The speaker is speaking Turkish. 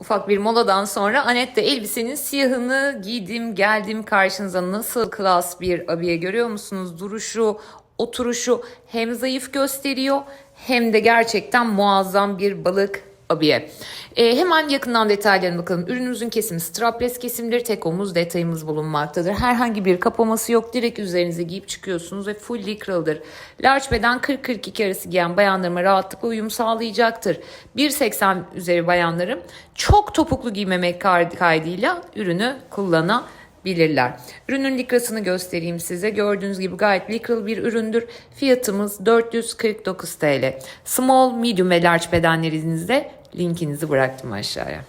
Ufak bir moladan sonra Anette elbisenin siyahını giydim geldim karşınıza nasıl klas bir abiye görüyor musunuz? Duruşu, oturuşu hem zayıf gösteriyor hem de gerçekten muazzam bir balık abiye. Ee, hemen yakından detaylarına bakalım. Ürünümüzün kesimi strapless kesimdir. Tek omuz detayımız bulunmaktadır. Herhangi bir kapaması yok. Direkt üzerinize giyip çıkıyorsunuz ve full likralıdır. Large beden 40-42 arası giyen bayanlarıma rahatlıkla uyum sağlayacaktır. 1.80 üzeri bayanlarım çok topuklu giymemek kaydıyla ürünü kullanabilirler. Ürünün likrasını göstereyim size. Gördüğünüz gibi gayet likralı bir üründür. Fiyatımız 449 TL. Small, medium ve large bedenlerinizde linkinizi bıraktım aşağıya.